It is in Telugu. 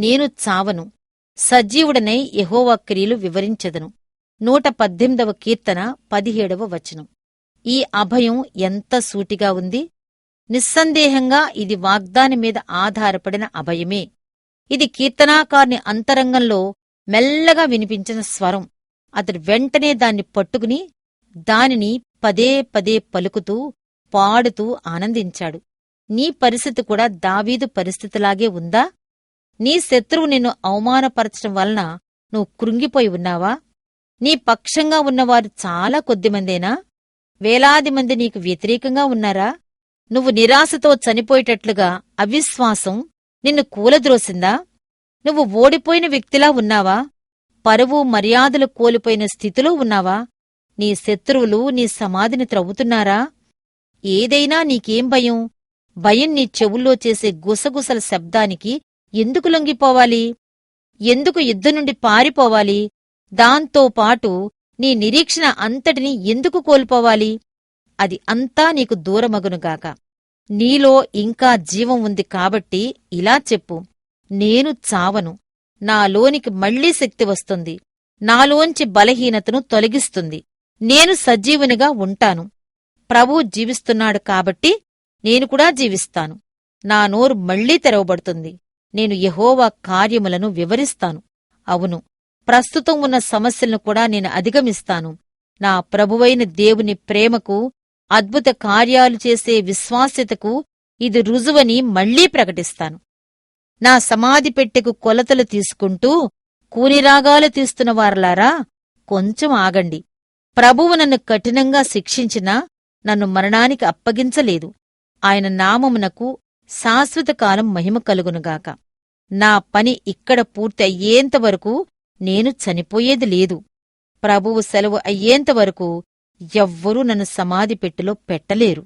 నేను చావను. సజీవుడనై యహోవా క్రియలు వివరించెదను. నూట పద్దెనిమిదవ కీర్తన పదిహేడవ వచనం. ఈ అభయం ఎంత సూటిగా ఉంది? నిస్సందేహంగా ఇది వాగ్దాని మీద ఆధారపడిన అభయమే. ఇది కీర్తనాకారుని అంతరంగంలో మెల్లగా వినిపించిన స్వరం. అతడు వెంటనే దాన్ని పట్టుకుని దానిని పదే పదే పలుకుతూ పాడుతూ ఆనందించాడు. నీ పరిస్థితి కూడా దావీదు పరిస్థితిలాగే ఉందా? నీ శత్రువు నిన్ను అవమానపరచడం వలన నువ్వు కృంగిపోయి ఉన్నావా? నీ పక్షంగా ఉన్నవారు చాలా కొద్దిమందేనా? వేలాది మంది నీకు వ్యతిరేకంగా ఉన్నారా? నువ్వు నిరాశతో చనిపోయేటట్లుగా అవిశ్వాసం నిన్ను కూలద్రోసిందా? నువ్వు ఓడిపోయిన వ్యక్తిలా ఉన్నావా? పరువు మర్యాదలు కోల్పోయిన స్థితిలో ఉన్నావా? నీ శత్రువులు నీ సమాధిని త్రవ్వుతున్నారా? ఏదైనా నీకేం భయం? భయం నీ చెవుల్లో చేసే గుసగుసల శబ్దానికి ఎందుకు లొంగిపోవాలి? ఎందుకు యుద్ధం నుండి పారిపోవాలి? దాంతో పాటు నీ నిరీక్షణ అంతటిని ఎందుకు కోల్పోవాలి? అది అంతా నీకు దూరమగునుగాక నీలో ఇంకా జీవం ఉంది కాబట్టి ఇలా చెప్పు. నేను చావను. నాలోనికి మళ్ళీ శక్తి వస్తుంది. నాలోంచి బలహీనతను తొలగిస్తుంది. నేను సజీవునిగా ఉంటాను. ప్రభువు జీవిస్తున్నాడు కాబట్టి నేను కూడా జీవిస్తాను. నా నోరు మళ్ళీ తెరవబడుతుంది. నేను యహోవా కార్యములను వివరిస్తాను. అవును ప్రస్తుతం ఉన్న సమస్యలను కూడా నేను అధిగమిస్తాను. నా ప్రభువైన దేవుని ప్రేమకు అద్భుత కార్యాలు చేసే విశ్వాస్యతకు ఇది రుజువని మళ్ళీ ప్రకటిస్తాను. నా సమాధి పెట్టెకు కొలతలు తీసుకుంటూ కూనిరాగాలు తీస్తున్న వారలారా కొంచెం ఆగండి. ప్రభువు నన్ను కఠినంగా శిక్షించినా నన్ను మరణానికి అప్పగించలేదు. ఆయన నామమునకు శాశ్వతకాలం మహిమ కలుగునుగాక. నా పని ఇక్కడ పూర్తి అయ్యేంతవరకు నేను చనిపోయేది లేదు. ప్రభువు సెలవు అయ్యేంతవరకు ఎవ్వరూ నన్ను సమాధి పెట్టెలో పెట్టలేరు.